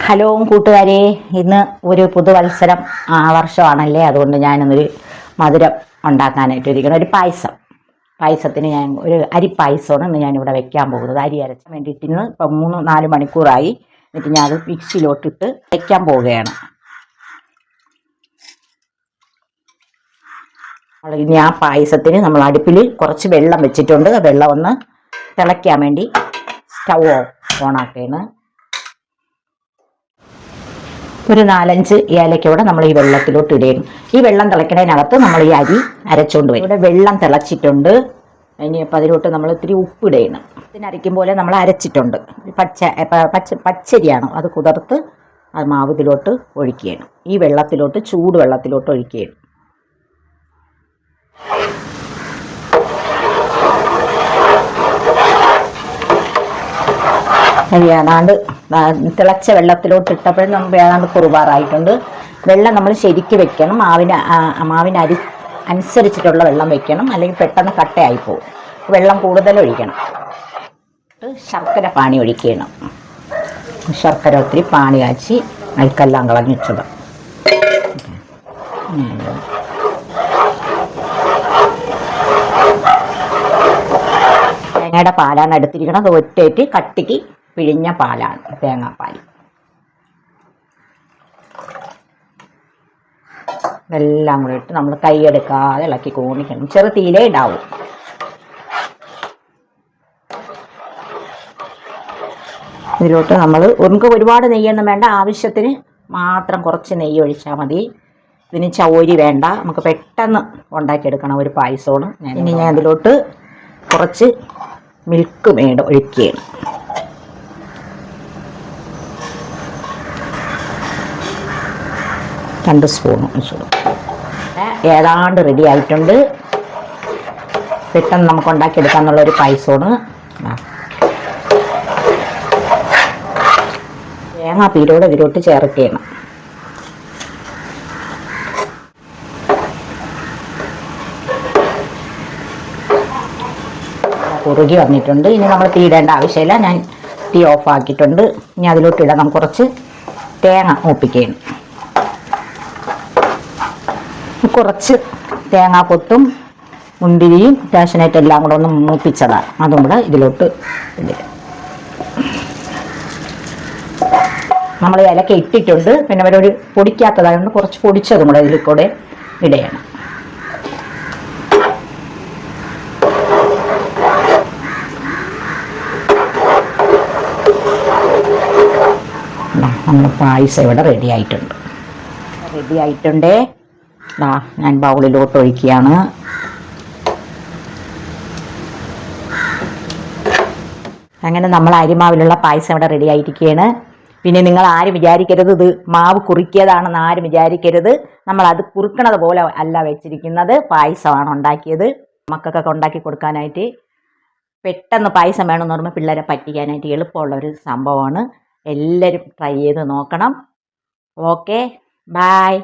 Hello കൂട്ടുകാരെ. ഇന്ന് ഒരു പുതുവത്സരം ആ വർഷമാണല്ലേ? അതുകൊണ്ട് ഞാനൊന്നൊരു മധുരം ഉണ്ടാക്കാനായിട്ട് ഇരിക്കണം ഒരു പായസം. പായസത്തിന് ഞാൻ ഒരു അരി പായസമാണ് ഇന്ന് ഞാനിവിടെ വെക്കാൻ പോകുന്നത്. അരി അരച്ചാൻ വേണ്ടിയിട്ട് ഇന്ന് ഇപ്പം മൂന്ന് നാല് മണിക്കൂറായി. എന്നിട്ട് ഞാൻ അത് മിക്സിയിലോട്ടിട്ട് വെക്കാൻ പോവുകയാണ്. ഇനി ആ പായസത്തിന് നമ്മൾ അടുപ്പിൽ കുറച്ച് വെള്ളം വെച്ചിട്ടുണ്ട്. വെള്ളം ഒന്ന് തിളയ്ക്കാൻ വേണ്ടി സ്റ്റൗ ഓണാക്കുകയാണ്. ഒരു നാലഞ്ച് ഏലക്കോടെ നമ്മൾ ഈ വെള്ളത്തിലോട്ട് ഇടയും ഈ വെള്ളം തിളയ്ക്കണതിനകത്ത് നമ്മൾ ഈ അരി അരച്ചുകൊണ്ട് വരും. ഇവിടെ വെള്ളം തിളച്ചിട്ടുണ്ട്. ഇനിയിപ്പോൾ അതിലോട്ട് നമ്മൾ ഇത്തിരി ഉപ്പ് ഇടയണം ഇതിനരയ്ക്കും പോലെ നമ്മൾ അരച്ചിട്ടുണ്ട്. പച്ച പച്ച പച്ചരിയാണ്. അത് കുതിർത്ത് മാവ് ഇതിലോട്ട് ഒഴിക്കുകയാണ്. ഈ വെള്ളത്തിലോട്ട് ചൂട് വെള്ളത്തിലോട്ട് ഒഴിക്കുകയാണ്. ഏതാണ്ട് തിളച്ച വെള്ളത്തിലോട്ട് ഇട്ടപ്പോഴും നമുക്ക് ഏതാണ്ട് കുറുവാറായിട്ടുണ്ട്. വെള്ളം നമ്മൾ ശരിക്ക് വെക്കണം. മാവിന് മാവിന് അരി അനുസരിച്ചിട്ടുള്ള വെള്ളം വെക്കണം. അല്ലെങ്കിൽ പെട്ടെന്ന് കട്ടയായി പോകും. വെള്ളം കൂടുതൽ ഒഴിക്കണം. ശർക്കര പാണി ഒഴിക്കണം. ശർക്കര ഒത്തിരി പാണി കാച്ചി അഴുക്കെല്ലാം കളഞ്ഞിട്ട് തേങ്ങയുടെ പാലാണ് എടുത്തിരിക്കണം അത് ഒറ്റയിട്ട് കട്ടിക്ക് പിഴിഞ്ഞ പാലാണ് തേങ്ങാപ്പാൽ. ഇതെല്ലാം കൂടെ ഇട്ട് നമ്മൾ കൈയെടുക്കാതെ ഇളക്കി കോണിക്കണം ചെറു തീയിലേ ഉണ്ടാവും ഇതിലോട്ട് നമ്മൾ നമുക്ക് ഒരുപാട് നെയ്യൊന്നും വേണ്ട. ആവശ്യത്തിന് മാത്രം കുറച്ച് നെയ്യ് ഒഴിച്ചാൽ മതി. ഇതിന് ചൗരി വേണ്ട. നമുക്ക് പെട്ടെന്ന് ഉണ്ടാക്കിയെടുക്കണം ഒരു പായസമാണ്. ഇനി ഞാൻ ഇതിലോട്ട് കുറച്ച് മിൽക്ക് മേട് ഒഴിക്കുകയാണ്. രണ്ട് സ്പൂൺ ഒഴിച്ചു ഏതാണ്ട് റെഡി ആയിട്ടുണ്ട്. പെട്ടെന്ന് നമുക്ക് ഉണ്ടാക്കിയെടുക്കാന്നുള്ള ഒരു പായസമാണ് തേങ്ങ പീരോട് ഇതിലോട്ട് ചേർക്കുകയാണ്. കുറുകി വന്നിട്ടുണ്ട്. ഇനി നമ്മൾ തീ ഇടേണ്ട ആവശ്യമില്ല. ഞാൻ തീ ഓഫ് ആക്കിയിട്ടുണ്ട്. ഇനി അതിലോട്ട് ഇടാം. കുറച്ച് തേങ്ങ മൂപ്പിക്കുകയാണ്. കുറച്ച് തേങ്ങാക്കൊത്തും മുന്തിരിയും കാഷ്യനൈറ്റ് എല്ലാം കൂടെ ഒന്ന് മൂപ്പിച്ചതാണ് അതും കൂടെ ഇതിലോട്ട് ഇടുക നമ്മൾ ഇലക്ക ഇട്ടിട്ടുണ്ട്. പിന്നെ അവരൊരു പൊടിക്കാത്തതായതുകൊണ്ട് കുറച്ച് പൊടിച്ചതും കൂടെ ഇതിൽ കൂടെ ഇടയാണ്. നമ്മുടെ പായസം ഇവിടെ റെഡി ആയിട്ടുണ്ട്. റെഡി ആയിട്ടുണ്ടേ. ദാ ഞാൻ ബൗളിലോട്ട് ഒഴിക്കുകയാണ്. അങ്ങനെ നമ്മൾ അരിമാവിലുള്ള പായസം ഇവിടെ റെഡി ആയിരിക്കുകയാണ്. പിന്നെ നിങ്ങൾ ആരും വിചാരിക്കരുത് ഇത് മാവ് കുറുക്കിയതാണെന്ന് ആരും വിചാരിക്കരുത്. നമ്മൾ അത് കുറുക്കണത് പോലെ അല്ല വെച്ചിരിക്കുന്നത് പായസമാണ് ഉണ്ടാക്കിയത്. മക്കൾക്കൊക്കെ ഉണ്ടാക്കി കൊടുക്കാനായിട്ട് പെട്ടെന്ന് പായസം വേണമെന്ന് പറയുമ്പോൾ പിള്ളേരെ പറ്റിക്കാനായിട്ട് എളുപ്പമുള്ള ഒരു സംഭവമാണ്. എല്ലാവരും ട്രൈ ചെയ്ത് നോക്കണം. Okay bye